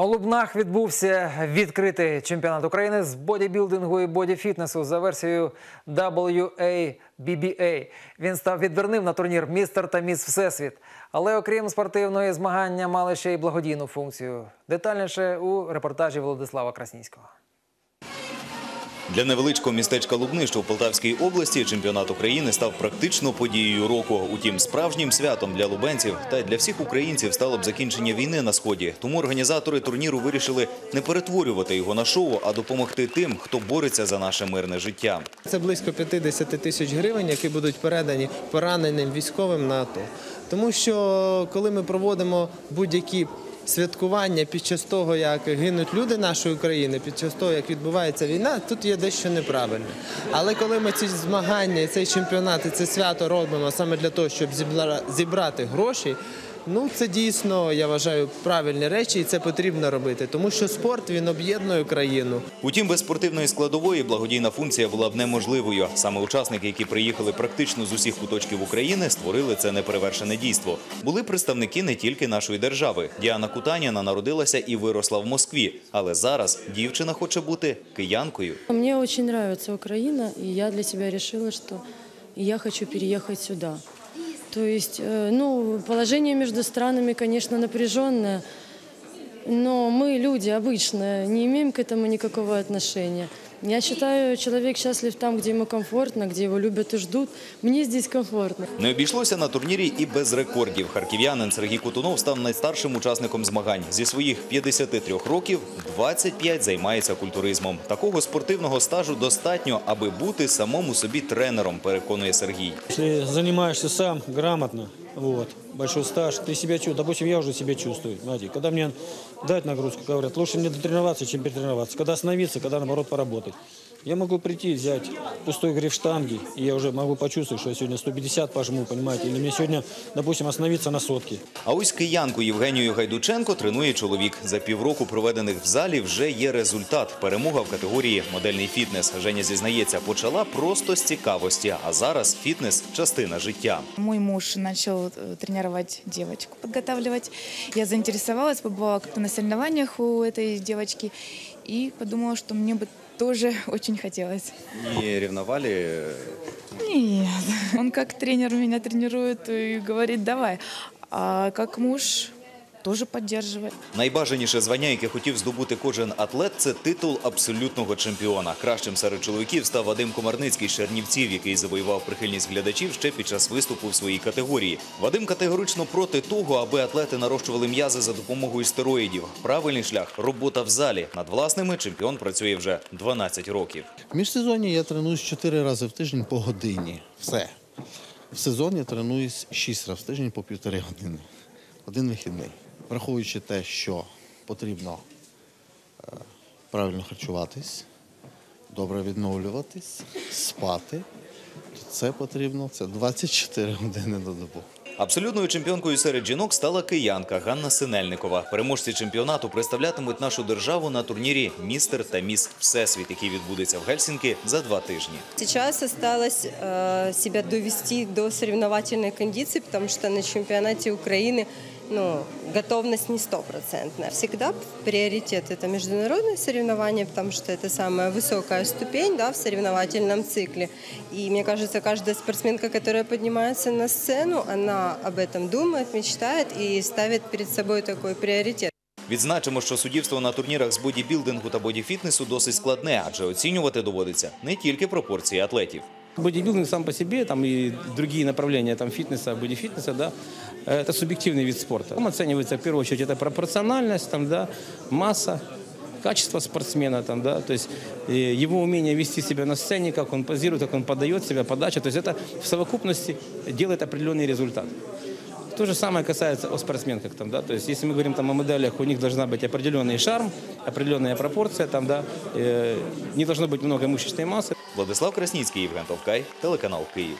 У Лубнах відбувся відкритий чемпіонат України з бодібілдингу і бодіфітнесу за версією WABBA. Він став відверним на турнір Містер та Міс Всесвіт. Але окрім спортивної змагання, мали ще й благодійну функцію. Детальніше у репортажі Володислава Краснійського. Для невеличкого містечка Лубни, що в Полтавській області, чемпіонат України став практично подією року. Утім, справжнім святом для лубенців та й для всіх українців стало б закінчення війни на сході. Тому організатори турніру вирішили не перетворювати його на шоу, а допомогти тим, хто бореться за наше мирне життя. Це близько 50 тисяч гривень, які будуть передані пораненим військовим на АТО. Тому що коли ми проводимо будь-які святкування під час того, як гинуть люди нашої України, під час того, як відбувається війна, тут є дещо неправильне. Але коли ми ці змагання, цей чемпіонат, і це свято робимо саме для того, щоб зібра- зібрати гроші. Ну, це дійсно, я вважаю, правильні речі, і це потрібно робити, тому що спорт він об'єднує країну. Утім, без спортивної складової благодійна функція була б неможливою. Саме учасники, які приїхали практично з усіх куточків України, створили це неперевершене дійство. Були представники не тільки нашої держави. Діана Кутаніна народилася і виросла в Москві, але зараз дівчина хоче бути киянкою. Мне очень нравится Украина, и я для себя решила, что я хочу переехать сюда. То есть, э, ну, положение между странами, конечно, напряженное, но мы, люди обычные, не имеем к этому никакого отношения. Я считаю, человек счастлив там, где ему комфортно, где его любят и ждут. Мне здесь комфортно. Не обійшлося на турнірі і без рекордів. Харків'янин Сергій Кутунов став найстаршим учасником змагань. Зі своїх 53 років 25 займається культуризмом. Такого спортивного стажу достатньо, аби бути самому собі тренером, переконує Сергій. Если занимаешься сам грамотно, вот, большой стаж, ты себя чувствуешь, допустим, я уже себя чувствую, знаете, когда мне дать нагрузку, говорят, лучше мне дотренироваться, чем перетренироваться, когда остановиться, когда, наоборот, поработать. Я могу прийти, взять пустой гриф штанги, и я уже могу почувствовать, что я сегодня 150 пожму, понимаете, или мне сегодня, допустим, остановиться на сотке. А ось киянку Євгенію Гайдученко тренує чоловік. За півроку проведених в залі вже є результат. Перемога в категорії модельний фітнес. Женя зізнається, почала просто з цікавості, а зараз фітнес частина життя. Мой муж начал э, тренировать девочку, подготавливать. Я заинтересовалась, побывала как-то на соревнованиях у этой девочки и подумала, что мне бы тоже очень хотелось. Не ревновали? Нет, он как тренер меня тренирует и говорит, давай. А как муж тоже поддерживает. Найбажаніше звання, яке хотів здобути кожен атлет, це титул абсолютного чемпіона. Кращим серед чоловіків став Вадим Комарницький з Чернівців, який завоював прихильність глядачів ще під час виступу в своїй категорії. Вадим категорично проти того, аби атлети нарощували м'язи за допомогою стероїдів. Правильний шлях робота в залі. Над власними чемпіон працює вже 12 років. В міжсезонні я тренуюсь 4 рази в тиждень по годині. Все. В сезоні тренуюсь 6 разів в тиждень по півтори години. Один вихідний. Враховуючи те, що потрібно е, правильно харчуватись, добре відновлюватись, спати, то це потрібно це 24 години на добу. Абсолютною чемпіонкою серед жінок стала киянка Ганна Синельникова. Переможці чемпіонату представлятимуть нашу державу на турнірі Містер та Міс Всесвіт, який відбудеться в Гельсінки за два тижні. Сейчас осталось э, себя довести до соревновательной кондиции, потому что на чемпионате Украины ну, готовность не стопроцентная. Всегда приоритет это международные соревнования, потому что это самая высокая ступень да, в соревновательном цикле. И мне кажется, каждая спортсменка, которая поднимается на сцену, она об этом думает, мечтает и ставит перед собой такой приоритет. Відзначимо, що суддівство на турнірах з бодібілдингу та бодіфітнесу досить складне, адже оцінювати доводиться не тільки пропорції атлетів. Бодибилдинг сам по себе, там и другие направления там, фитнеса, бодифитнеса, да, это субъективный вид спорта. Там оценивается в первую очередь это пропорциональность, там, да, масса, качество спортсмена, там, да, то есть э, его умение вести себя на сцене, как он позирует, как он подает себя, подача, то есть это в совокупности делает определенный результат. То же самое касается о спортсменках. Там, да? То есть, если мы говорим там, о моделях, у них должна быть определенный шарм, определенная пропорция, там, да? э, не должно быть много мышечной массы. Владислав Красніцький, Євген Товкай, телеканал Київ.